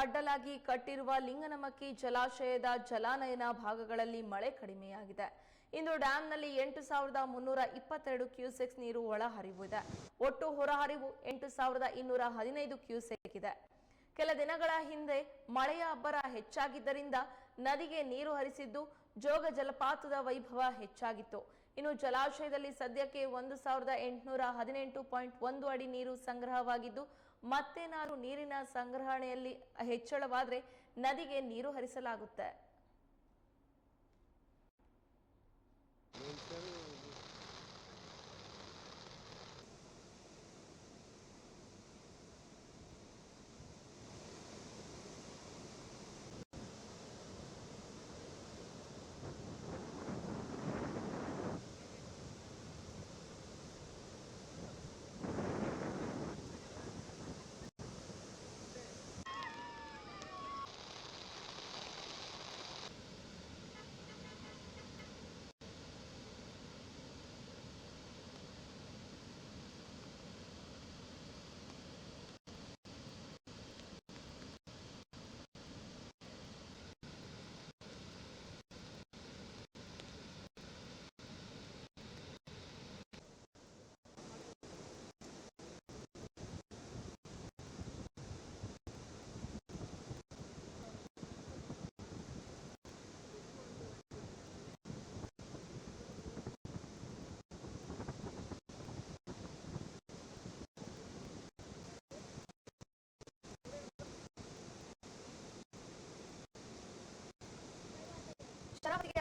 ಅಡ್ಡಲಾಗಿ ಕಟ್ಟಿರುವ ಲಿಂಗನಮಕ್ಕಿ ಜಲಾಶಯದ ಜಲಾನಯನ ಭಾಗಗಳಲ್ಲಿ ಮಳೆ ಕಡಿಮೆಯಾಗಿದೆ. ಇಂದು ಡ್ಯಾಂನಲ್ಲಿ ಎಂಟು ಸಾವಿರದ ಮುನ್ನೂರ ಇಪ್ಪತ್ತೆರಡು ಕ್ಯೂಸೆಕ್ಸ್ ನೀರು ಒಳಹರಿವು ಇದೆ. ಒಟ್ಟು ಹೊರಹರಿವು ಎಂಟು ಸಾವಿರದ ಇನ್ನೂರ ಹದಿನೈದು ಕ್ಯೂಸೆಕ್ ಇದೆ. ಕೆಲ ದಿನಗಳ ಹಿಂದೆ ಮಳೆಯ ಅಬ್ಬರ ಹೆಚ್ಚಾಗಿದ್ದರಿಂದ ನದಿಗೆ ನೀರು ಹರಿಸಿದ್ದು ಜೋಗ ಜಲಪಾತದ ವೈಭವ ಹೆಚ್ಚಾಗಿತ್ತು. ಇನ್ನು ಜಲಾಶಯದಲ್ಲಿ ಸದ್ಯಕ್ಕೆ ಒಂದು ಸಾವಿರದ ಎಂಟುನೂರ ಹದಿನೆಂಟು ಪಾಯಿಂಟ್ ಒಂದು ಅಡಿ ನೀರು ಸಂಗ್ರಹವಾಗಿದ್ದು ಮತ್ತೇನಾದ್ರೂ ನೀರಿನ ಸಂಗ್ರಹಣೆಯಲ್ಲಿ ಹೆಚ್ಚಳವಾದರೆ ನದಿಗೆ ನೀರು ಹರಿಸಲಾಗುತ್ತೆ.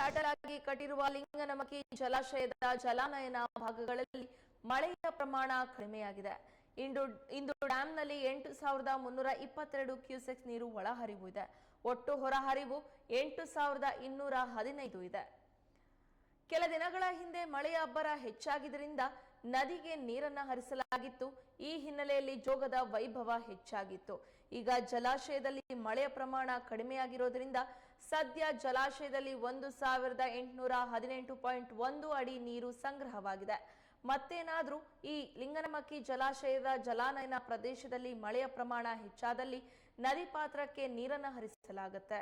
ಅಡ್ಡಲಾಗಿ ಕಟ್ಟಿರುವ ಲಿಂಗನಮಕಿ ಜಲಾಶಯದ ಜಲಾನಯನ ಭಾಗಗಳಲ್ಲಿ ಮಳೆಯ ಪ್ರಮಾಣ ಕಡಿಮೆಯಾಗಿದೆ. ಇಂದು ಇಂದು ಡ್ಯಾಂನಲ್ಲಿ ಎಂಟು ಸಾವಿರದ ಮುನ್ನೂರ ಇಪ್ಪತ್ತೆರಡು ಕ್ಯೂಸೆಕ್ಸ್ ನೀರು ಒಳಹರಿವು ಇದೆ. ಒಟ್ಟು ಹೊರಹರಿವು ಎಂಟು ಸಾವಿರದ ಇನ್ನೂರ ಹದಿನೈದು ಇದೆ. ಕೆಲ ದಿನಗಳ ಹಿಂದೆ ಮಳೆಯ ಅಬ್ಬರ ಹೆಚ್ಚಾಗಿದ್ದರಿಂದ ನದಿಗೆ ನೀರನ್ನ ಹರಿಸಲಾಗಿತ್ತು. ಈ ಹಿನ್ನೆಲೆಯಲ್ಲಿ ಜೋಗದ ವೈಭವ ಹೆಚ್ಚಾಗಿತ್ತು. ಈಗ ಜಲಾಶಯದಲ್ಲಿ ಮಳೆಯ ಪ್ರಮಾಣ ಕಡಿಮೆಯಾಗಿರೋದ್ರಿಂದ ಸದ್ಯ ಜಲಾಶಯದಲ್ಲಿ ಒಂದು ಸಾವಿರದ ಎಂಟುನೂರ ಹದಿನೆಂಟು ಪಾಯಿಂಟ್ ಒಂದು ಅಡಿ ನೀರು ಸಂಗ್ರಹವಾಗಿದೆ. ಮತ್ತೇನಾದರೂ ಈ ಲಿಂಗನಮಕ್ಕಿ ಜಲಾಶಯದ ಜಲಾನಯನ ಪ್ರದೇಶದಲ್ಲಿ ಮಳೆಯ ಪ್ರಮಾಣ ಹೆಚ್ಚಾದಲ್ಲಿ ನದಿ ಪಾತ್ರಕ್ಕೆ ನೀರನ್ನು ಹರಿಸಲಾಗುತ್ತೆ.